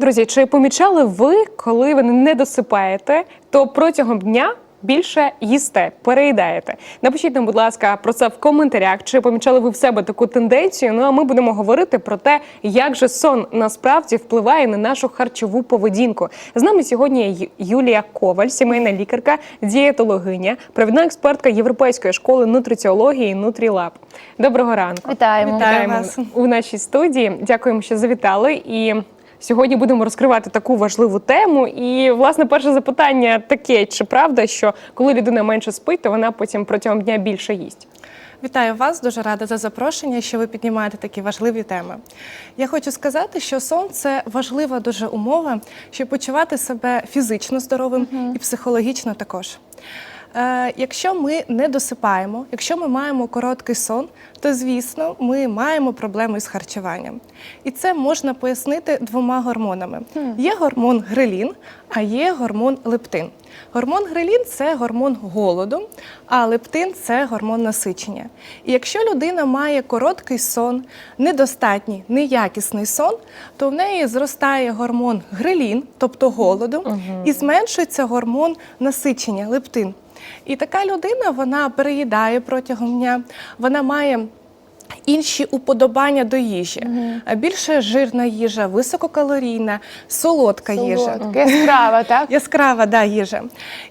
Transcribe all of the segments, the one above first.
Друзі, чи помічали ви, коли ви не досипаєте, то протягом дня більше їсте, переїдаєте? Напишіть нам, будь ласка, про це в коментарях. Чи помічали ви в себе таку тенденцію? Ну а ми будемо говорити про те, як же сон насправді впливає на нашу харчову поведінку. З нами сьогодні Юлія Коваль, сімейна лікарка, дієтологиня, провідна експертка Європейської школи нутриціології Нутрілаб. Доброго ранку. Вітаємо. Вітаю вас. у нашій студії. Дякуємо, що завітали. І сьогодні будемо розкривати таку важливу тему. І власне перше запитання таке: чи правда, що коли людина менше спить, то вона потім протягом дня більше їсть? Вітаю вас, дуже рада за запрошення, що ви піднімаєте такі важливі теми. Я хочу сказати, що сон це важлива дуже умова, щоб почувати себе фізично здоровим і психологічно також. Е, якщо ми не досипаємо, якщо ми маємо короткий сон, то звісно ми маємо проблеми з харчуванням. І це можна пояснити двома гормонами: є гормон грелін, а є гормон лептин. Гормон грелін це гормон голоду, а лептин це гормон насичення. І якщо людина має короткий сон, недостатній, неякісний сон, то в неї зростає гормон грелін, тобто голоду, і зменшується гормон насичення, лептин. І така людина вона переїдає протягом дня, вона має інші уподобання до їжі. А Більше жирна їжа, висококалорійна, солодка їжа. Яскрава, так? Яскрава да, їжа.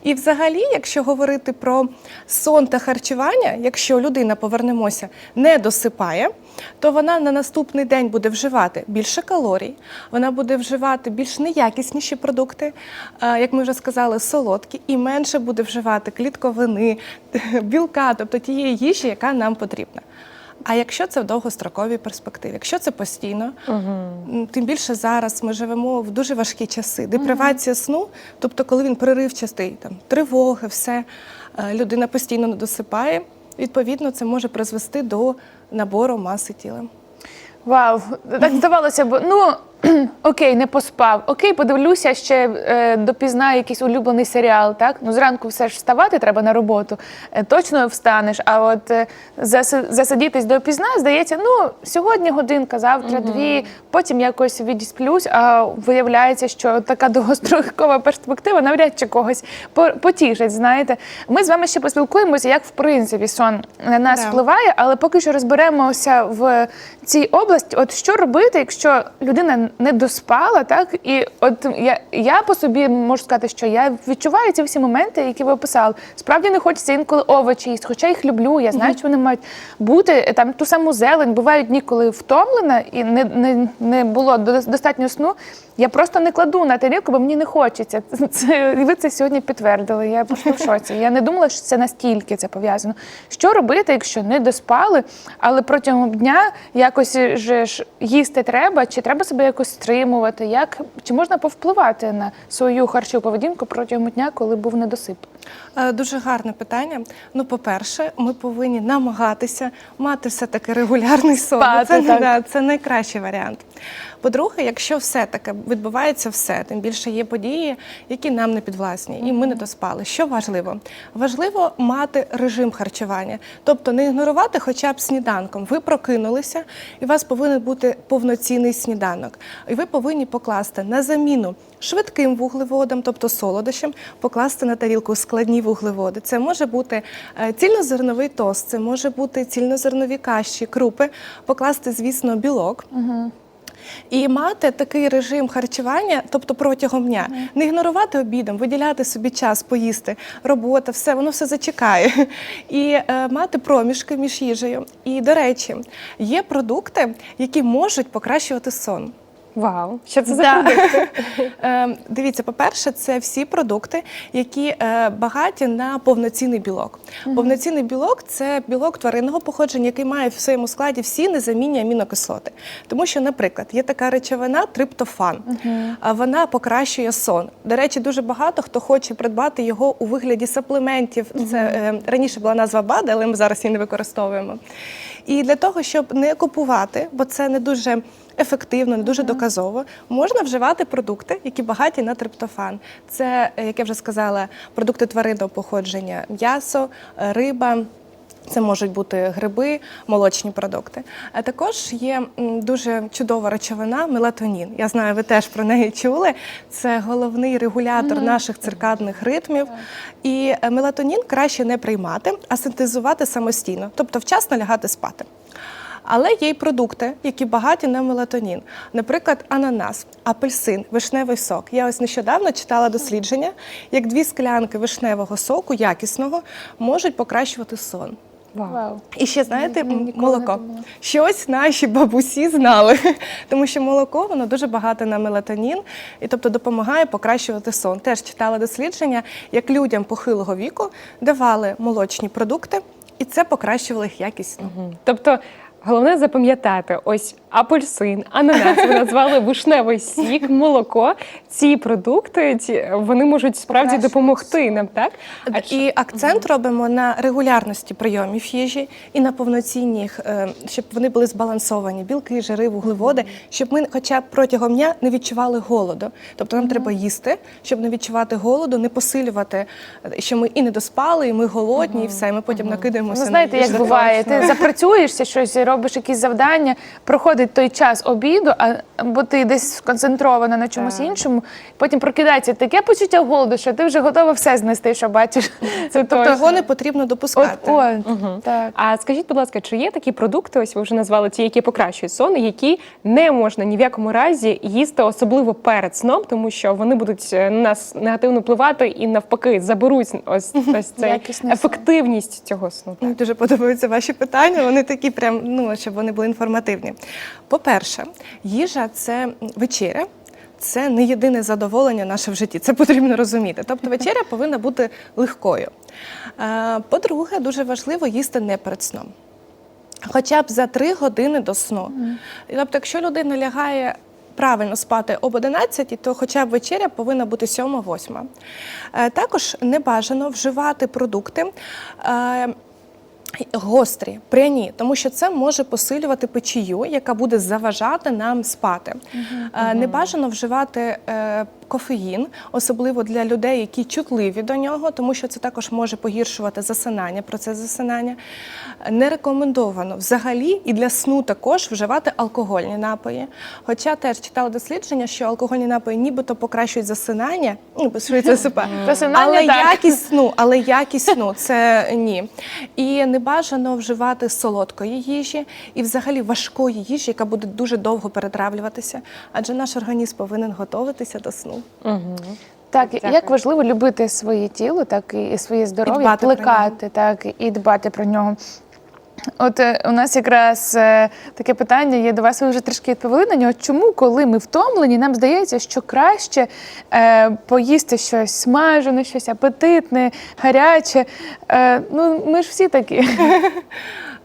І взагалі, якщо говорити про сон та харчування, якщо людина, повернемося, не досипає, то вона на наступний день буде вживати більше калорій, вона буде вживати більш неякісніші продукти, е, як ми вже сказали, солодкі, і менше буде вживати клітковини, білка, тобто тієї їжі, яка нам потрібна. А якщо це в довгостроковій перспективі, якщо це постійно, м, тим більше зараз ми живемо в дуже важкі часи. Депривація сну, тобто, коли він переривчастий, там тривоги, все е, людина постійно не досипає. Відповідно, це може призвести до набору маси тіла. Вау, так здавалося б, ну окей, не поспав. Окей, подивлюся ще е, допізна якийсь улюблений серіал. Так ну зранку все ж вставати треба на роботу. Е, точно встанеш. А от е, заси- засидітись допізна, здається, ну сьогодні годинка, завтра дві, потім якось відсплюсь. А виявляється, що така довгострокова перспектива навряд чи когось по- потішить. Знаєте, ми з вами ще поспілкуємося, як в принципі сон на нас Да. впливає, але поки що розберемося в цій області. От що робити, якщо людина не доспала, так і от я, я по собі можу сказати, що я відчуваю ці всі моменти, які ви описали. Справді не хочеться інколи овочі їсти, хоча їх люблю. Я знаю, що вони мають бути там ту саму зелень. Бувають дні, коли втомлена і не, не, не було до- достатньо сну. Я просто не кладу на тарілку, бо мені не хочеться. Це ви це сьогодні підтвердили. Я просто в шоці. Я не думала, що це настільки це пов'язано. Що робити, якщо не доспали, але протягом дня якось же ж їсти треба, чи треба себе якось стримувати? Як чи можна повпливати на свою харчову поведінку протягом дня, коли був недосип? Е, Дуже гарне питання. Ну, по-перше, ми повинні намагатися мати все-таки регулярний сон. Спати, це, так. да, це найкращий варіант. По-друге, якщо все-таки відбувається все, тим більше є події, які нам не підвласні, і ми не доспали. Що важливо? Важливо мати режим харчування, тобто не ігнорувати хоча б сніданком. Ви прокинулися, і у вас повинен бути повноцінний сніданок. І ви повинні покласти на заміну швидким вуглеводам, тобто солодощам, покласти на тарілку складні вуглеводи. Це може бути е, цільнозерновий тост, це може бути цільнозернові каші, крупи, покласти, звісно, білок. І мати такий режим харчування, тобто протягом дня, не ігнорувати обідом, виділяти собі час поїсти, робота, все воно все зачекає. І е, мати проміжки між їжею. І до речі, є продукти, які можуть покращувати сон. Вау, що це за Да. продукти? Е, Дивіться, по-перше, це всі продукти, які е, багаті на повноцінний білок. Повноцінний білок це білок тваринного походження, який має в своєму складі всі незамінні амінокислоти. Тому що, наприклад, є така речовина триптофан, а вона покращує сон. До речі, дуже багато хто хоче придбати його у вигляді саплементів. Це е, раніше була назва БАД, але ми зараз її не використовуємо. І для того, щоб не купувати, бо це не дуже ефективно, не дуже доказово, можна вживати продукти, які багаті на триптофан. Це, е, як я вже сказала, продукти тваринного походження, м'ясо, е, риба. Це можуть бути гриби, молочні продукти. А також є дуже чудова речовина мелатонін. Я знаю, ви теж про неї чули. Це головний регулятор наших циркадних ритмів. І е, мелатонін краще не приймати, а синтезувати самостійно, тобто вчасно лягати спати. Але є й продукти, які багаті на мелатонін. Наприклад, ананас, апельсин, вишневий сок. Я ось нещодавно читала дослідження, як дві склянки вишневого соку якісного можуть покращувати сон. Вау. І ще знаєте, Ні- молоко. Щось наші бабусі знали, тому що молоко воно дуже багато на мелатонін, і тобто допомагає покращувати сон. Теж читала дослідження, як людям похилого віку давали молочні продукти, і це покращувало їх якість Угу. Тобто головне запам'ятати ось апельсин, ананас, ви назвали вишневий сік, молоко. Ці продукти ці, вони можуть справді Покращують допомогти нам, так? А чи- І акцент робимо на регулярності прийомів їжі і на повноцінних, е, щоб вони були збалансовані, білки, жири, вуглеводи, щоб ми, хоча б протягом дня не відчували голоду. Тобто нам треба їсти, щоб не відчувати голоду, не посилювати, е, що ми і не доспали, і ми голодні, і все. І ми потім накидаємося. Ну, на знаєте, як їжу. буває, ти запрацюєшся щось, робиш якісь завдання, проходить той час обіду, а бо ти десь сконцентрована на чомусь іншому, потім прокидається таке почуття голоду, що ти вже готова все знести, що бачиш. Це Тобто його не потрібно От, допускати. от, так. А скажіть, будь ласка, чи є такі продукти, ось ви вже назвали ті, які покращують сон, які не можна ні в якому разі їсти, особливо перед сном, тому що вони будуть е, на нас негативно впливати і навпаки заберуть ось, ось цей Якісний ефективність цього сну. Мені дуже подобаються ваші питання. Вони такі, прям ну щоб вони були інформативні. По-перше, їжа це вечеря. Це не єдине задоволення наше в житті. Це потрібно розуміти. Тобто вечеря повинна бути легкою. Е, По-друге, дуже важливо їсти не перед сном. Хоча б за три години до сну. Тобто, якщо людина лягає правильно спати об 11, то хоча б вечеря повинна бути 7-8. Е, Також не бажано вживати продукти. Гострі, пряні, тому що це може посилювати печію, яка буде заважати нам спати. Е, Не бажано вживати е, кофеїн, особливо для людей, які чутливі до нього, тому що це також може погіршувати засинання, процес засинання. Не рекомендовано взагалі і для сну також вживати алкогольні напої. Хоча теж читала дослідження, що алкогольні напої нібито покращують засинання, ну, себе, але якість сну, але якість сну це ні. І не бажано вживати солодкої їжі і взагалі важкої їжі, яка буде дуже довго перетравлюватися, адже наш організм повинен готуватися до сну. Так, Дякую. як важливо любити своє тіло, так і своє здоров'я, плекати, так і дбати про нього. От е, у нас якраз е, таке питання є до вас. Ви вже трішки відповіли на нього. Чому, коли ми втомлені, нам здається, що краще е, поїсти щось смажене, щось апетитне, гаряче. Е, ну ми ж всі такі.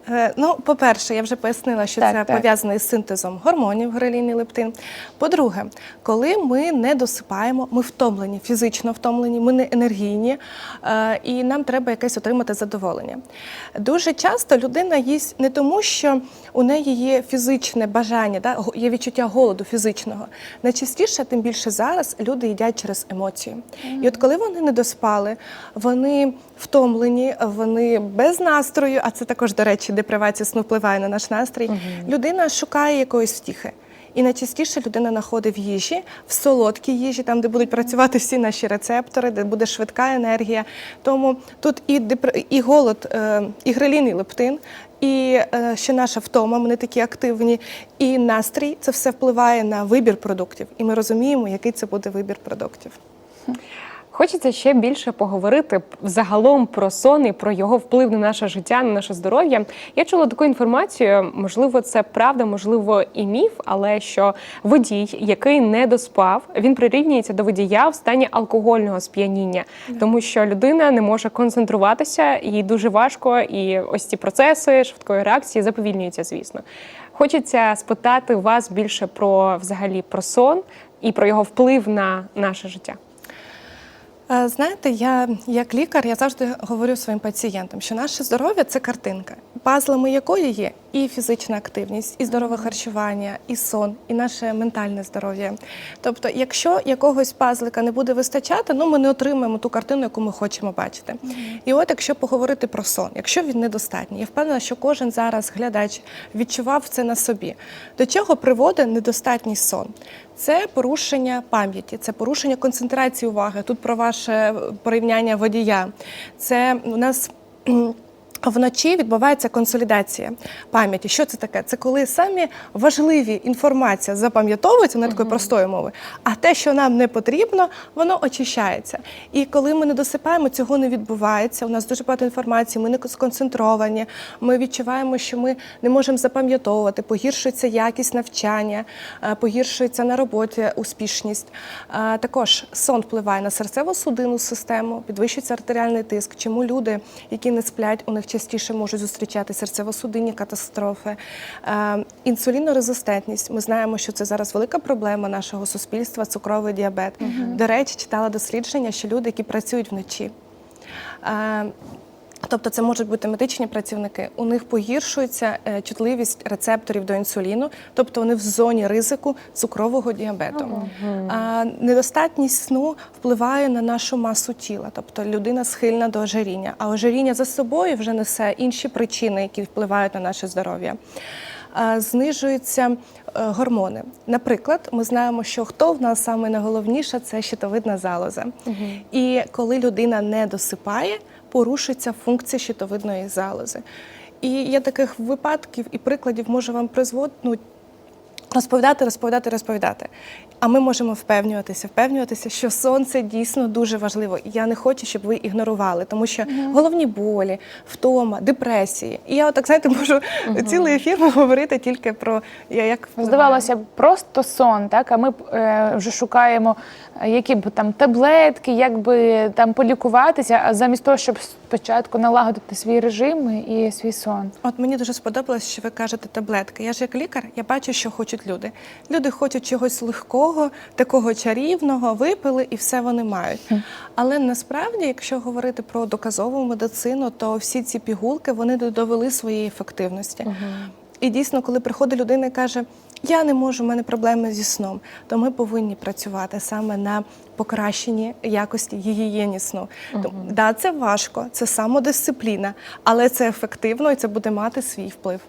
Е, Ну, по-перше, я вже пояснила, що Так, це так. пов'язано із синтезом гормонів грелін і лептин. По-друге, коли ми не досипаємо, ми втомлені, фізично втомлені, ми не енергійні, е, і нам треба якесь отримати задоволення. Дуже часто людина їсть не тому, що у неї є фізичне бажання, да, є відчуття голоду фізичного. Найчастіше, тим більше зараз, люди їдять через емоції. І от коли вони не доспали, вони втомлені, вони без настрою, а це також, до речі, депривація сну впливає на наш настрій. Людина шукає якоїсь втіхи. І найчастіше людина знаходить в їжі, в солодкій їжі, там, де будуть працювати всі наші рецептори, де буде швидка енергія. Тому тут і, депр- і голод, е, і грелін, і лептин, і е, ще наша втома, не такі активні, і настрій це все впливає на вибір продуктів. І ми розуміємо, який це буде вибір продуктів. Хочеться ще більше поговорити загалом про сон і про його вплив на наше життя, на наше здоров'я. Я чула таку інформацію, можливо, це правда, можливо, і міф, але що водій, який не доспав, він прирівнюється до водія в стані алкогольного сп'яніння, тому що людина не може концентруватися, їй дуже важко, і ось ці процеси швидкої реакції заповільнюються, звісно. Хочеться спитати вас більше про взагалі про сон і про його вплив на наше життя. Е, Знаєте, я як лікар, я завжди говорю своїм пацієнтам, що наше здоров'я це картинка, пазлами якої є і фізична активність, і здорове харчування, і сон, і наше ментальне здоров'я. Тобто, якщо якогось пазлика не буде вистачати, ну ми не отримаємо ту картину, яку ми хочемо бачити. І от якщо поговорити про сон, якщо він недостатній, я впевнена, що кожен зараз глядач відчував це на собі. До чого приводить недостатній сон? Це порушення пам'яті, це порушення концентрації уваги. Тут про ваше порівняння водія. Це у нас. Вночі відбувається консолідація пам'яті. Що це таке? Це коли самі важливі інформація запам'ятовується на такої простої мови, а те, що нам не потрібно, воно очищається. І коли ми не досипаємо, цього не відбувається. У нас дуже багато інформації, ми не сконцентровані. Ми відчуваємо, що ми не можемо запам'ятовувати, погіршується якість навчання, е, погіршується на роботі успішність. Е, Також сон впливає на серцево-судинну систему, підвищується артеріальний тиск. Чому люди, які не сплять, у них частіше можуть зустрічати серцево-судинні катастрофи, Е, інсулінорезистентність. Ми знаємо, що це зараз велика проблема нашого суспільства цукровий діабет. До речі, читала дослідження, що люди, які працюють вночі. Тобто це можуть бути медичні працівники. У них погіршується е, чутливість рецепторів до інсуліну, тобто вони в зоні ризику цукрового діабету. А, недостатність сну впливає на нашу масу тіла, тобто людина схильна до ожиріння. А ожиріння за собою вже несе інші причини, які впливають на наше здоров'я. Знижуються е, гормони. Наприклад, ми знаємо, що хто в нас саме найголовніше це щитовидна залоза. І коли людина не досипає, порушується функція щитовидної залози. І я таких випадків і прикладів можу вам призводити. Ну, Розповідати, розповідати, розповідати. А ми можемо впевнюватися, впевнюватися, що сон це дійсно дуже важливо. І я не хочу, щоб ви ігнорували, тому що головні болі, втома, депресії. І я отак, знаєте, можу цілий ефір говорити тільки про я як. Здавалося б, просто сон, так? А ми е, вже шукаємо, е, які б там таблетки, як би там полікуватися, а замість того, щоб спочатку налагодити свій режим і свій сон. От мені дуже сподобалось, що ви кажете таблетки. Я ж як лікар, я бачу, що хочуть люди. Люди хочуть чогось легкого, такого чарівного, випили і все вони мають. Але насправді, якщо говорити про доказову медицину, то всі ці пігулки вони довели своєї ефективності. І дійсно, коли приходить людина і каже, я не можу, у мене проблеми зі сном, то ми повинні працювати саме на покращенні якості гігієні сну. Тому, Да, це важко, це самодисципліна, але це ефективно і це буде мати свій вплив.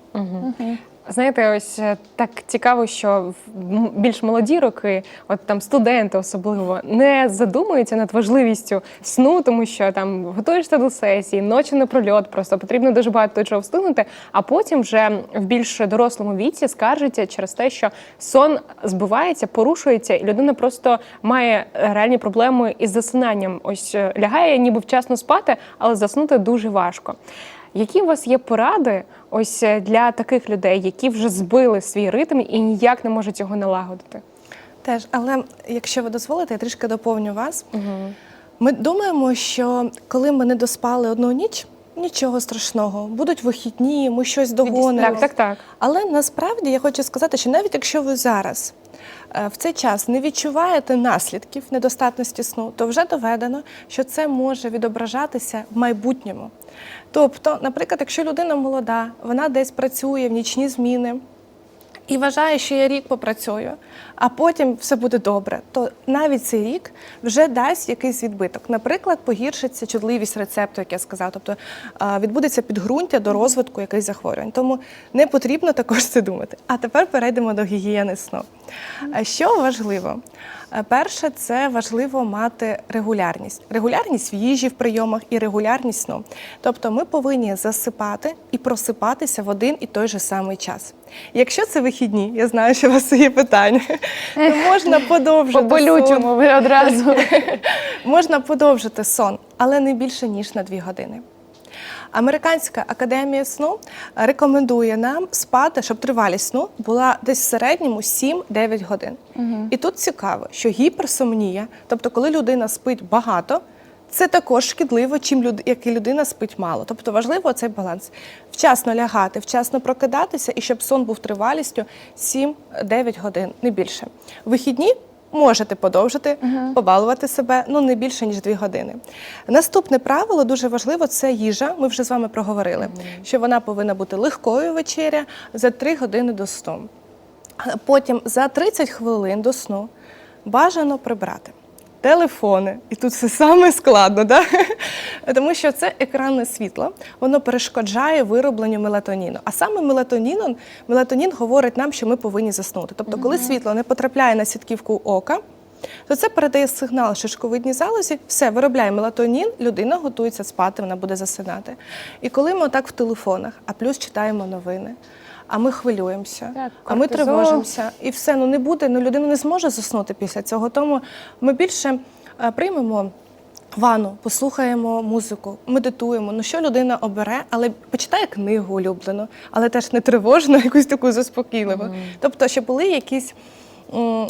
Знаєте, ось е, так цікаво, що в більш молоді роки, от там студенти особливо, не задумуються над важливістю сну, тому що там готуєшся до сесії, ночі на прольот, просто потрібно дуже багато чого встигнути. А потім вже в більш дорослому віці скаржиться через те, що сон збивається, порушується, і людина просто має реальні проблеми із засинанням. Ось е, лягає, ніби вчасно спати, але заснути дуже важко. Які у вас є поради ось е, для таких людей, які вже збили свій ритм і ніяк не можуть його налагодити? Теж, але якщо ви дозволите, я трішки доповню вас. Ми думаємо, що коли ми не доспали одну ніч, нічого страшного, будуть вихідні, ми щось догонимо. Так, так, так. Але насправді я хочу сказати, що навіть якщо ви зараз в цей час не відчуваєте наслідків недостатності сну, то вже доведено, що це може відображатися в майбутньому. Тобто, наприклад, якщо людина молода, вона десь працює в нічні зміни. І вважає, що я рік попрацюю, а потім все буде добре. То навіть цей рік вже дасть якийсь відбиток. Наприклад, погіршиться чутливість рецепту, як я сказав, тобто відбудеться підґрунтя до розвитку якихось захворювань. Тому не потрібно також це думати. А тепер перейдемо до гігієни сну. Що важливо? Е, Перше, це важливо мати регулярність. Регулярність в їжі в прийомах і регулярність сну. Тобто ми повинні засипати і просипатися в один і той же самий час. Якщо це вихідні, я знаю, що у вас є питання, то можна подовжити По болючому ви одразу. Можна подовжити сон, але не більше ніж на дві години. Американська академія сну рекомендує нам спати, щоб тривалість сну була десь в середньому 7-9 годин. І тут цікаво, що гіперсомнія, тобто коли людина спить багато, це також шкідливо, чим люд... як і людина спить мало. Тобто важливо цей баланс. Вчасно лягати, вчасно прокидатися, і щоб сон був тривалістю 7-9 годин, не більше. Вихідні можете подовжити, побалувати себе, ну не більше ніж дві години. Наступне правило дуже важливо це їжа. Ми вже з вами проговорили, що вона повинна бути легкою вечеря за 3 години до сну. Потім за 30 хвилин до сну бажано прибрати телефони. І тут все саме складно, да? тому що це екранне світло, воно перешкоджає виробленню мелатоніну. А саме мелатонін, мелатонін говорить нам, що ми повинні заснути. Тобто, коли світло не потрапляє на сітківку ока, то це передає сигнал шишковидній залозі, все, виробляє мелатонін, людина готується спати, вона буде засинати. І коли ми отак в телефонах, а плюс читаємо новини, а ми хвилюємося, Так, а ми тривожимося, і все, ну не буде, ну людина не зможе заснути після цього. Тому ми більше е, приймемо ванну, послухаємо музику, медитуємо. Ну що людина обере, але почитає книгу улюблену, але теж не тривожно, якусь таку заспокійливу. Тобто, щоб були якісь. м,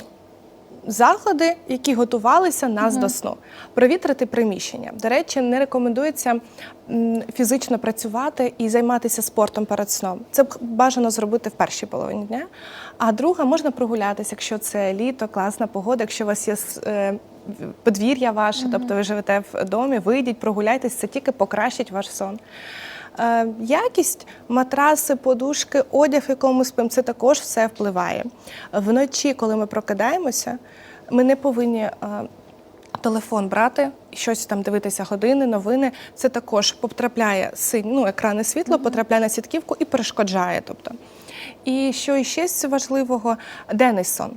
Заходи, які готувалися нас до сну, провітрити приміщення. До речі, не рекомендується фізично працювати і займатися спортом перед сном. Це бажано зробити в першій половині дня. А друга можна прогулятися, якщо це літо, класна погода, якщо у вас є е, подвір'я ваше, тобто ви живете в домі, вийдіть, прогуляйтесь, це тільки покращить ваш сон. Е, Якість матраси, подушки, одяг, в якому ми спимо, це також все впливає. Вночі, коли ми прокидаємося, ми не повинні е, телефон брати, щось там дивитися години, новини. Це також потрапляє ну, екранне світло, потрапляє на сітківку і перешкоджає. Тобто. І що іще з важливого денний сон.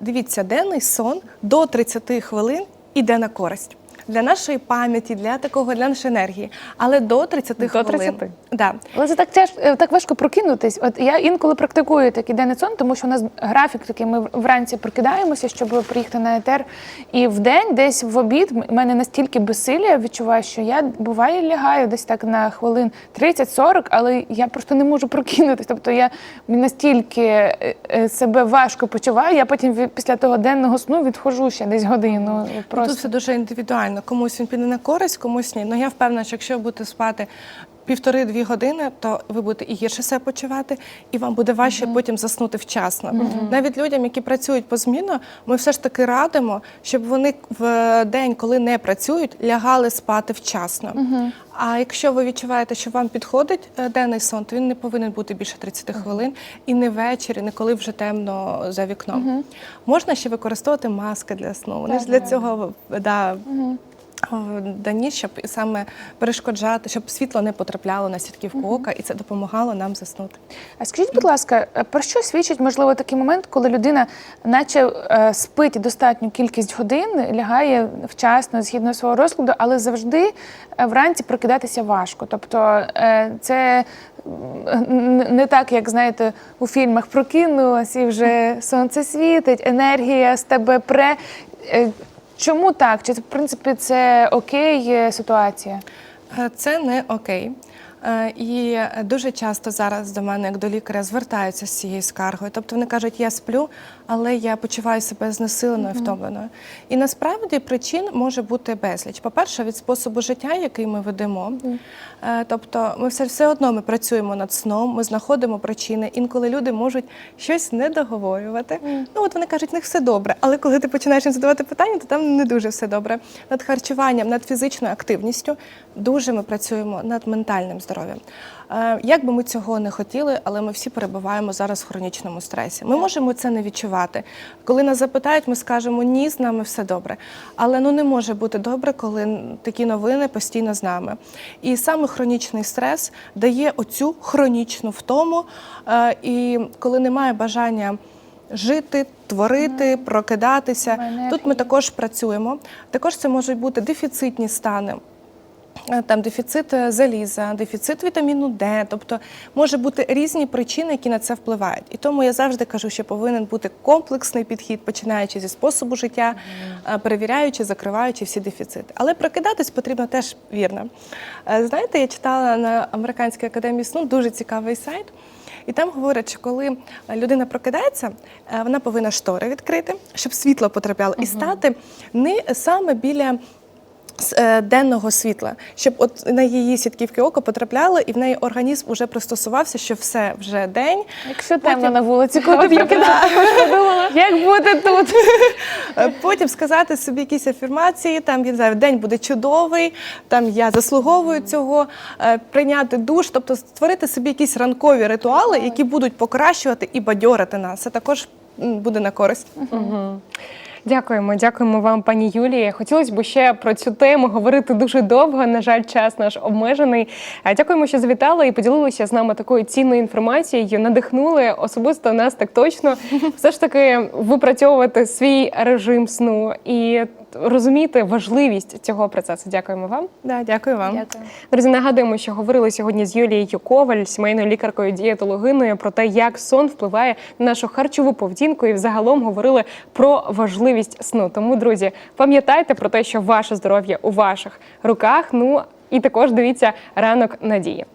Дивіться, денний сон до 30 хвилин іде на користь. Для нашої пам'яті, для такого, для нашої енергії, але до 30 До хвилин. 30? Да. Але це так тяж, е, так важко прокинутись. От я інколи практикую такий денний сон, тому що у нас графік такий. Ми вранці прокидаємося, щоб приїхати на етер. І в день, десь в обід, в мене настільки безсилля відчуваю, що я буває лягаю десь так на хвилин 30-40, але я просто не можу прокинутись. Тобто я настільки е, е, себе важко почуваю. Я потім після того денного сну відходжу ще десь годину. Тут Просто все дуже індивідуально. Комусь він піде на користь, комусь ні. Ну я впевнена, що якщо ви будете спати півтори-дві години, то ви будете і гірше себе почувати, і вам буде важче потім заснути вчасно. Навіть людям, які працюють позмінно, ми все ж таки радимо, щоб вони в день, коли не працюють, лягали спати вчасно. А якщо ви відчуваєте, що вам підходить е, денний сон, то він не повинен бути більше 30 хвилин і не ввечері, не коли вже темно за вікном. Можна ще використовувати маски для сну. Вони ж для цього да, о, дані, щоб саме перешкоджати, щоб світло не потрапляло на сітківку ока, і це допомагало нам заснути. А скажіть, будь ласка, е, про що свідчить можливо такий момент, коли людина, наче е, спить достатню кількість годин, лягає вчасно згідно свого розкладу, але завжди е, вранці прокидатися важко. Тобто е, це не так, як знаєте, у фільмах прокинулась і вже сонце світить, енергія з тебе пре. Чому так? Чи в принципі це окей е, ситуація? Е, Це не окей. Е, І дуже часто зараз до мене, як до лікаря, звертаються з цією скаргою. Тобто вони кажуть, я сплю, але я почуваю себе знесиленою, втомленою. І насправді причин може бути безліч. По-перше, від способу життя, який ми ведемо. Е, Тобто, ми все, все одно ми працюємо над сном, ми знаходимо причини. Інколи люди можуть щось не договорювати. Ну от вони кажуть, в них все добре. Але коли ти починаєш їм задавати питання, то там не дуже все добре. Над харчуванням, над фізичною активністю дуже ми працюємо над ментальним здоров'ям. Е, Як би ми цього не хотіли, але ми всі перебуваємо зараз в хронічному стресі. Ми можемо це не відчувати. Коли нас запитають, ми скажемо ні, з нами все добре. Але ну не може бути добре, коли такі новини постійно з нами. І саме хронічний стрес дає оцю хронічну втому. Е, І коли немає бажання. Жити, творити, прокидатися. Тут ми також працюємо. Також це можуть бути дефіцитні стани. Е, Там дефіцит е, заліза, дефіцит вітаміну Д, тобто може бути різні причини, які на це впливають. І тому я завжди кажу, що повинен бути комплексний підхід, починаючи зі способу життя, е, перевіряючи, закриваючи всі дефіцити. Але прокидатись потрібно теж вірно. Знаєте, я читала на Американській академії сну дуже цікавий сайт. І там говорять, що коли людина прокидається, вона повинна штори відкрити, щоб світло потрапляло, і стати не саме біля денного світла, щоб от на її сітківки ока потрапляло, і в неї організм вже пристосувався, що все вже день. Якщо темно на вулиці, куди б я Як бути тут? Е, Потім сказати собі якісь афірмації, там я не знаю, день буде чудовий, там я заслуговую цього, е, прийняти душ, тобто створити собі якісь ранкові ритуали, які будуть покращувати і бадьорити нас. Це також буде на користь. Дякуємо, дякуємо вам, пані Юлії. Хотілося б ще про цю тему говорити дуже довго. На жаль, час наш обмежений. Дякуємо, що завітали і поділилися з нами такою цінною інформацією. Надихнули особисто нас так точно. Все ж таки випрацьовувати свій режим сну і розуміти важливість цього процесу. Дякуємо вам. Да, дякую вам. Дякую. Друзі, нагадуємо, що говорили сьогодні з Юлією Коваль, сімейною лікаркою дієтологиною, про те, як сон впливає на нашу харчову поведінку, і взагалом говорили про важливість сну. Тому, друзі, пам'ятайте про те, що ваше здоров'я у ваших руках. Ну і також дивіться ранок надії.